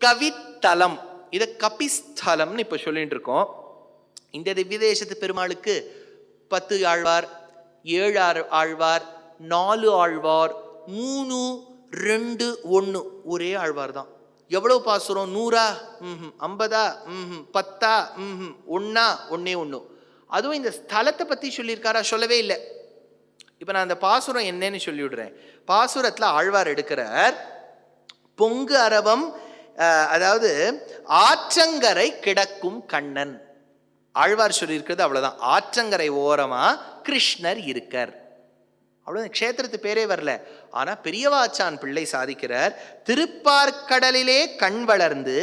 கவித்தலம். இதை கபிஸ்தலம்னு இப்போ சொல்லிட்டு இருக்கோம் இந்த திவ்யதேசத்து பெருமாளுக்கு பத்து ஆழ்வார் ஏழு ஆறு- ஆழ்வார் நாலு ஆழ்வார் மூணு ரெண்டு ஒன்று ஒரே ஆழ்வார் தான் எவ்வளோ பாசுரம்? நூறா? ம் ஐம்பதா? ம் பத்தா? ம் ஒன்னா ஒன்றே ஒன்று அதுவும் இந்த ஸ்தலத்தை பற்றி சொல்லியிருக்காரா? சொல்லவே இல்லை. இப்போ நான் அந்த பாசுரம் என்னன்னு சொல்லிவிடுறேன். பாசுரத்தில் ஆழ்வார் எடுக்கிறார். பொங்கு அரவம் அதாவது ஆற்றங்கரை கிடக்கும் கண்ணன். ஆழ்வார் சொல்லியிருக்கிறது அவ்வளோதான் ஆற்றங்கரை ஓரமாக கிருஷ்ணர் இருக்கார். அவ்வளவு க்ஷேத்திரத்து பேரே வரல. ஆனால் பெரியவாச்சான் பிள்ளை சாதிக்கிறார். திருப்பார்க்கடலிலே கண் வளர்ந்து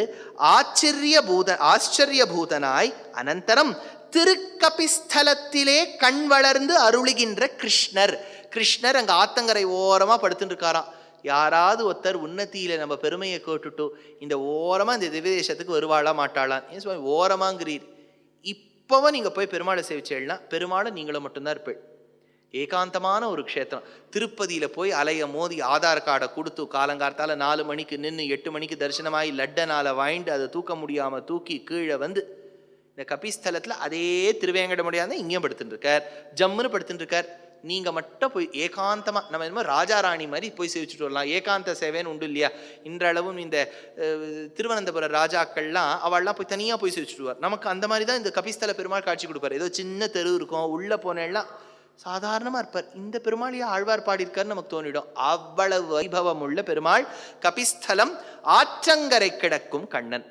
ஆச்சரிய பூத ஆச்சரிய பூதனாய் அனந்தரம் திருக்கபிஸ்தலத்திலே கண் வளர்ந்து அருளுகின்ற கிருஷ்ணர். கிருஷ்ணர் அங்கே ஆத்தங்கரை ஓரமாக படுத்துட்டு இருக்காராம். யாராவது ஒருத்தர் உன்னத்தியில் நம்ம பெருமையை கேட்டுட்டோ இந்த ஓரமாக இந்த திவ்யதேசத்துக்கு வருவாளா மாட்டாளான் ஏன் சுவாமி ஓரமாங்கிறீர். இப்போவும் நீங்கள் போய் பெருமாளை சேவிச்சேன்னா பெருமாளை நீங்களும் மட்டும்தான் இருப்பேள். ஏகாந்தமான ஒரு க்ஷேத்திரம். திருப்பதியில் போய் அலைய மோதி ஆதார் கார்டை கொடுத்து காலங்கார்த்தால நாலு மணிக்கு நின்று எட்டு மணிக்கு தரிசனமாகி லட்டனால் வாங்கிட்டு அதை தூக்க முடியாமல் தூக்கி கீழே வந்து இந்த கபிஸ்தலத்தில் அதே திருவேங்கட முடியாத இங்கேயும் படுத்துட்டுருக்கார். ஜம்முன்னு படுத்துட்டுருக்கார். நீங்கள் மட்டும் போய் ஏகாந்தமாக நம்ம என்னமோ ராஜாராணி மாதிரி போய் சேவிச்சுட்டு வரலாம். ஏகாந்த சேவைன்னு உண்டு இல்லையா? இன்றளவும் இந்த திருவனந்தபுரம் திருவனந்தபுர ராஜாக்கள்லாம் அவள்லாம் போய் தனியாக போய் சேவிச்சுட்டு வருவார். நமக்கு அந்த மாதிரி தான் இந்த கபிஸ்தல பெருமாள் காட்சி கொடுப்பார். ஏதோ சின்ன தெரு இருக்கும் உள்ளே போனெல்லாம் சாதாரணமாக இருப்பார். இந்த பெருமாள் ஆழ்வார் பாடியிருக்காருன்னு நமக்கு தோணிடும். அவ்வளவு வைபவம் உள்ள பெருமாள் கபிஸ்தலம் ஆற்றங்கரை கிடக்கும் கண்ணன்.